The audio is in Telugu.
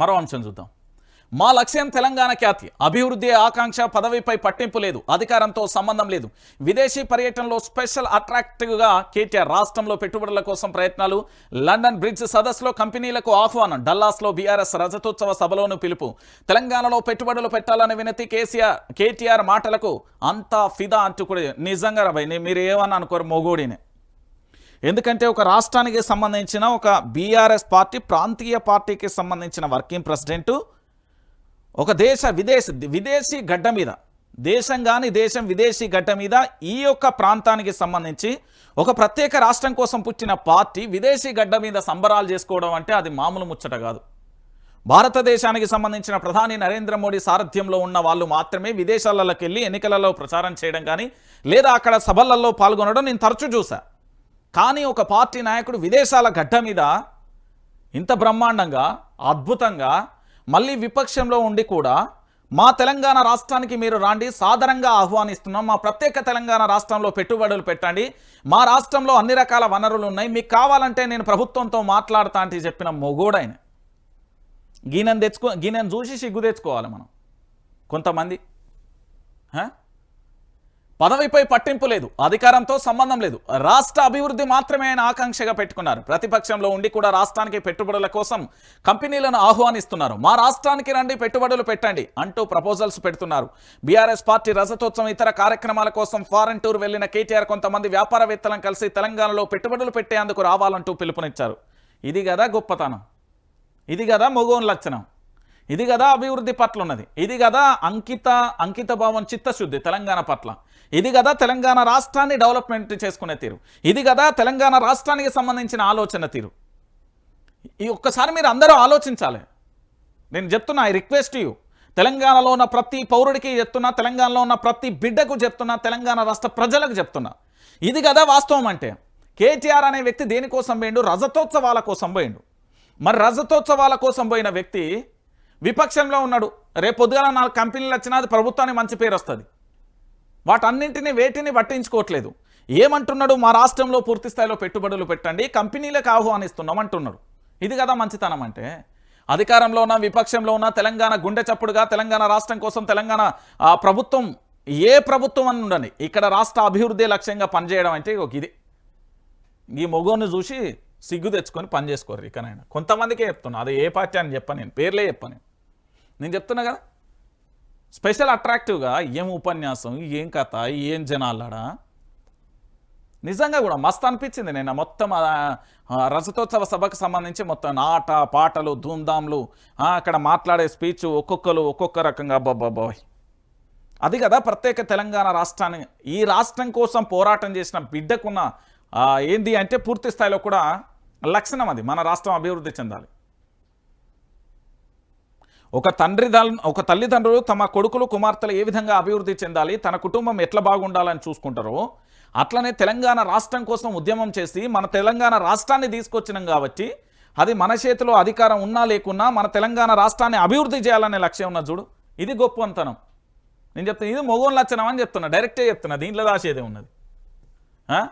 మరో అంశం చూద్దాం. మా లక్ష్యం తెలంగాణ ఖ్యాతి. అభివృద్ధి ఆకాంక్ష పదవిపై పట్టింపు లేదు. అధికారంతో సంబంధం లేదు. విదేశీ పర్యటనలో స్పెషల్ అట్రాక్టివ్గా కేటీఆర్ రాష్ట్రంలో పెట్టుబడుల కోసం ప్రయత్నాలు. లండన్ బ్రిడ్జ్ సదస్సులో కంపెనీలకు ఆహ్వానం. డల్లాస్లో బీఆర్ఎస్ రజతోత్సవ సభలోను పిలుపు. తెలంగాణలో పెట్టుబడులు పెట్టాలని వినతి కేసీఆర్ కేటీఆర్ మాటలకు అంతా ఫిదా అంటూ కూడా నిజంగా రాబాయి మీరు ఏమన్నా అనుకోరు మొగోడినే. ఎందుకంటే ఒక రాష్ట్రానికి సంబంధించిన ఒక బీఆర్ఎస్ పార్టీ ప్రాంతీయ పార్టీకి సంబంధించిన వర్కింగ్ ప్రెసిడెంటు ఒక దేశ విదేశ విదేశీ గడ్డ మీద దేశం కానీ దేశం విదేశీ గడ్డ మీద ఈ యొక్క ప్రాంతానికి సంబంధించి ఒక ప్రత్యేక రాష్ట్రం కోసం పుట్టిన పార్టీ విదేశీ గడ్డ మీద సంబరాలు చేసుకోవడం అంటే అది మామూలు ముచ్చట కాదు. భారతదేశానికి సంబంధించిన ప్రధాని నరేంద్ర మోడీ సారథ్యంలో ఉన్న వాళ్ళు మాత్రమే విదేశాలలోకి వెళ్ళి ఎన్నికలలో ప్రచారం చేయడం కానీ లేదా అక్కడ సభలలో పాల్గొనడం నేను తరచూ చూసా కానీ ఒక పార్టీ నాయకుడు విదేశాల గడ్డ మీద ఇంత బ్రహ్మాండంగా అద్భుతంగా మళ్ళీ విపక్షంలో ఉండి కూడా మా తెలంగాణ రాష్ట్రానికి మీరు రాండి సాధారణంగా ఆహ్వానిస్తున్నాం మా ప్రత్యేక తెలంగాణ రాష్ట్రంలో పెట్టుబడులు పెట్టండి మా రాష్ట్రంలో అన్ని రకాల వనరులు ఉన్నాయి మీకు కావాలంటే నేను ప్రభుత్వంతో మాట్లాడతా అంటే చెప్పిన మొగోడైన. గీనెను తెచ్చుకో గీనెను చూసి సిగ్గు తెచ్చుకోవాలి మనం. కొంతమంది పదవిపై పట్టింపు లేదు అధికారంతో సంబంధం లేదు. రాష్ట్ర అభివృద్ధి మాత్రమే ఆయన ఆకాంక్షగా పెట్టుకున్నారు. ప్రతిపక్షంలో ఉండి కూడా రాష్ట్రానికి పెట్టుబడుల కోసం కంపెనీలను ఆహ్వానిస్తున్నారు. మా రాష్ట్రానికి రండి పెట్టుబడులు పెట్టండి అంటూ ప్రపోజల్స్ పెడుతున్నారు. బీఆర్ఎస్ పార్టీ రజతోత్సవం ఇతర కార్యక్రమాల కోసం ఫారెన్ టూర్ వెళ్ళిన కేటీఆర్ కొంతమంది వ్యాపారవేత్తలను కలిసి తెలంగాణలో పెట్టుబడులు పెట్టేందుకు రావాలంటూ పిలుపునిచ్చారు. ఇది కదా గొప్పతనం. ఇది కదా మొగోన్ లక్షణం. ఇది కదా అభివృద్ధి పట్ల ఉన్నది. ఇది కదా అంకిత అంకిత భావం చిత్తశుద్ధి తెలంగాణ పట్ల. ఇది కదా తెలంగాణ రాష్ట్రాన్ని డెవలప్మెంట్ చేసుకునే తీరు. ఇది కదా తెలంగాణ రాష్ట్రానికి సంబంధించిన ఆలోచన తీరు. ఈ ఒక్కసారి మీరు అందరూ ఆలోచించాలి. నేను చెప్తున్నా ఐ రిక్వెస్ట్ యూ తెలంగాణలో ఉన్న ప్రతి పౌరుడికి చెప్తున్నా తెలంగాణలో ఉన్న ప్రతి బిడ్డకు చెప్తున్నా తెలంగాణ రాష్ట్ర ప్రజలకు చెప్తున్నా. ఇది కదా వాస్తవం అంటే. కేటీఆర్ అనే వ్యక్తి దేనికోసం పోయిండు? రజతోత్సవాల కోసం పోయిండు. మరి రజతోత్సవాల కోసం పోయిన వ్యక్తి విపక్షంలో ఉన్నాడు. రేపు పొద్దుగాల నాలుగు కంపెనీలు వచ్చినా అది ప్రభుత్వానికి మంచి పేరు వస్తుంది. వాటన్నింటినీ వేటిని పట్టించుకోవట్లేదు. ఏమంటున్నాడు? మా రాష్ట్రంలో పూర్తి స్థాయిలో పెట్టుబడులు పెట్టండి కంపెనీలకు ఆహ్వానిస్తున్నాం అంటున్నాడు ఇది కదా మంచితనం అంటే. అధికారంలో ఉన్న విపక్షంలో ఉన్న తెలంగాణ గుండె చప్పుడుగా తెలంగాణ రాష్ట్రం కోసం తెలంగాణ ఆ, ప్రభుత్వం ఏ ప్రభుత్వం అని ఉండని ఇక్కడ రాష్ట్ర అభివృద్ధి లక్ష్యంగా పనిచేయడం అంటే ఒక ఇది ఈ మొగోని చూసి సిగ్గు తెచ్చుకొని పని ఇక్కడ ఇకనైనా. కొంతమందికే చెప్తున్నా. అది ఏ పార్టీ అని చెప్పను నేను. పేర్లే చెప్పను నేను. చెప్తున్నా కదా. స్పెషల్ అట్రాక్టివ్గా ఏం ఉపన్యాసం ఏం కథ ఏం జనాలాడా? నిజంగా కూడా మస్తు అనిపించింది నేను మొత్తం రజతోత్సవ సభకు సంబంధించి మొత్తం ఆట పాటలు ధూమ్ధామ్లు అక్కడ మాట్లాడే స్పీచ్ ఒక్కొక్కరు ఒక్కొక్క రకంగా బాబాయ్ అది కదా ప్రత్యేక తెలంగాణ రాష్ట్రాన్ని ఈ రాష్ట్రం కోసం పోరాటం చేసిన బిడ్డకున్న ఏంది అంటే పూర్తి స్థాయిలో కూడా లక్షణం అది మన రాష్ట్రం అభివృద్ధి చెందాలి. ఒక తండ్రి ఒక తల్లిదండ్రులు తమ కొడుకులు కుమార్తెలు ఏ విధంగా అభివృద్ధి చెందాలి తన కుటుంబం ఎట్లా బాగుండాలని చూసుకుంటారో అట్లనే తెలంగాణ రాష్ట్రం కోసం ఉద్యమం చేసి మన తెలంగాణ రాష్ట్రాన్ని తీసుకొచ్చినాం కాబట్టి అది మన చేతిలో అధికారం ఉన్నా లేకున్నా మన తెలంగాణ రాష్ట్రాన్ని అభివృద్ధి చేయాలనే లక్ష్యం ఉన్న చూడు. ఇది గొప్పంతనం నేను చెప్తాను ఇది మొగోన్ లక్షణం అని చెప్తున్నా డైరెక్టే చెప్తున్నా దీంట్లో దాచేదే ఉన్నది. ఆ?